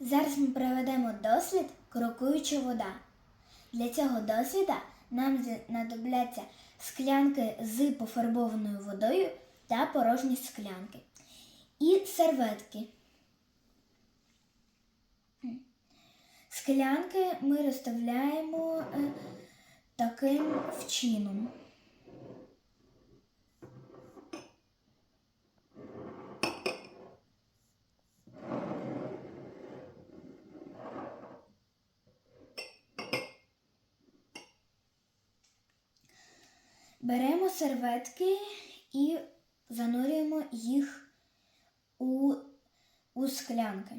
Зараз ми проведемо дослід крокуюча вода. Для цього досліда нам знадобляться склянки з пофарбованою водою та порожні склянки. І серветки. Склянки ми розставляємо е, таким вчином. Беремо серветки і занурюємо їх у, у склянки.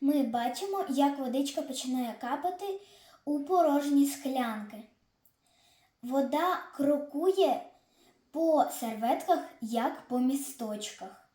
Ми бачимо, як водичка починає капати у порожні склянки. Вода крокує по серветках, як по місточках.